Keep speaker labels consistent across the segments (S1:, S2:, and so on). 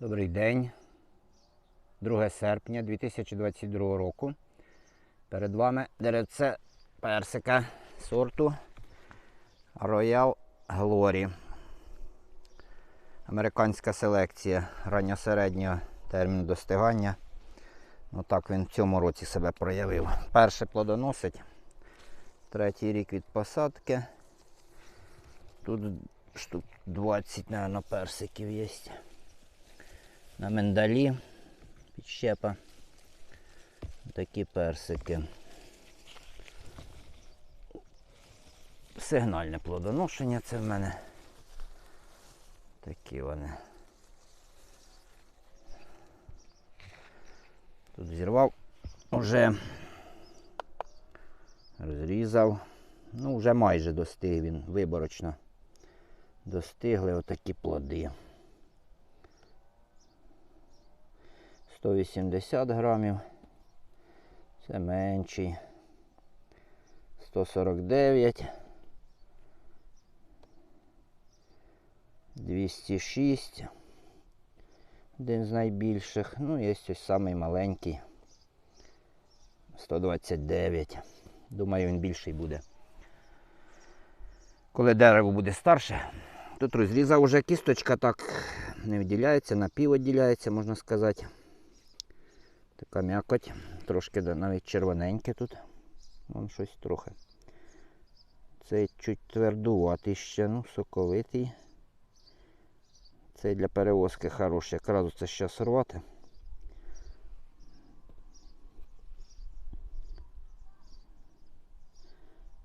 S1: Добрий день. 2 серпня 2022 року. Перед вами деревце персика сорту Royal Glory. Американська селекція ранньосереднього терміну достигання. Ну так він в цьому році себе проявив. Перше плодоносить. Третій рік від посадки. Тут штук 20, мабуть, персиків є. На миндалі підщепа. Такі персики. Сигнальне плодоношення це в мене. Такі вони. Тут зірвав уже розрізав. Ну, вже майже достиг він виборочно. Достигли отакі плоди. 180 грамів. Це менший. 149. 206. Один з найбільших. Ну, є ось самий маленький. 129. Думаю, він більший буде. Коли дерево буде старше, тут розрізав уже кісточка так не відділяється, можна сказати. Така м'якоть, трошки навіть червоненьке тут. Вон щось трохи. Цей чуть твердуватий ще, ну, соковитий. Цей для перевозки хороший. Якраз це зараз рвати.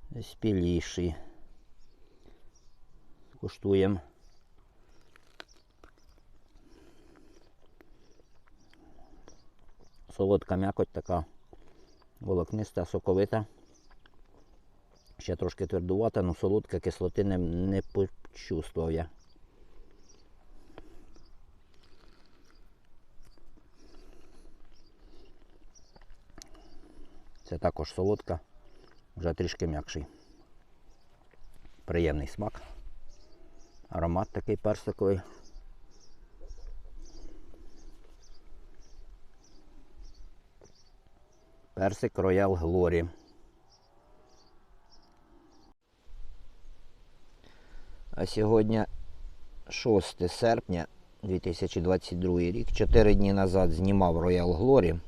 S1: Десь біліший. Куштуємо. Солодка м'якоть така волокниста, соковита. Ще трошки твердувата, але солодка кислоти не, не почувствував я. Це також солодка, вже трішки м'якший. Приємний смак. Аромат такий персиковий. Персик Royal Glory. А сьогодні 6 серпня 2022 рік. Чотири дні назад знімав Royal Glory.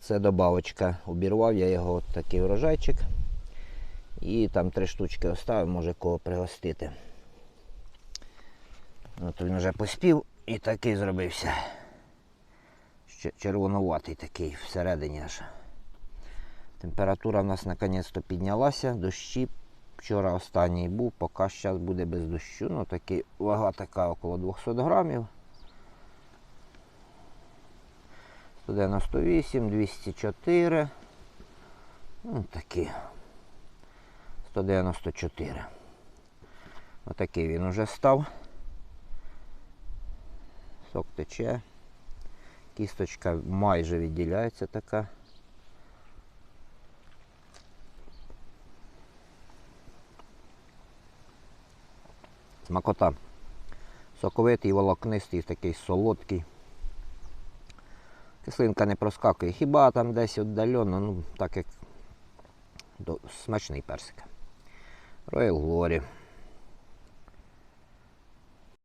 S1: Це добавочка. Обірвав я його от такий врожайчик. І там три штучки оставив, може кого пригостити. От він вже поспів і такий зробився. Червонуватий такий всередині аж. Температура в нас наконець-то піднялася, дощі. Вчора останній був, поки зараз буде без дощу. Ну, такі, вага така около 200 грамів. 198, 204. Ну, такі. 194. Отакий він уже став. Сок тече. Кісточка майже відділяється така. Смакота. Соковитий, волокнистий, такий солодкий. Кислинка не проскакує. Хіба там десь віддалено, ну так як смачний персик. Royal Glory.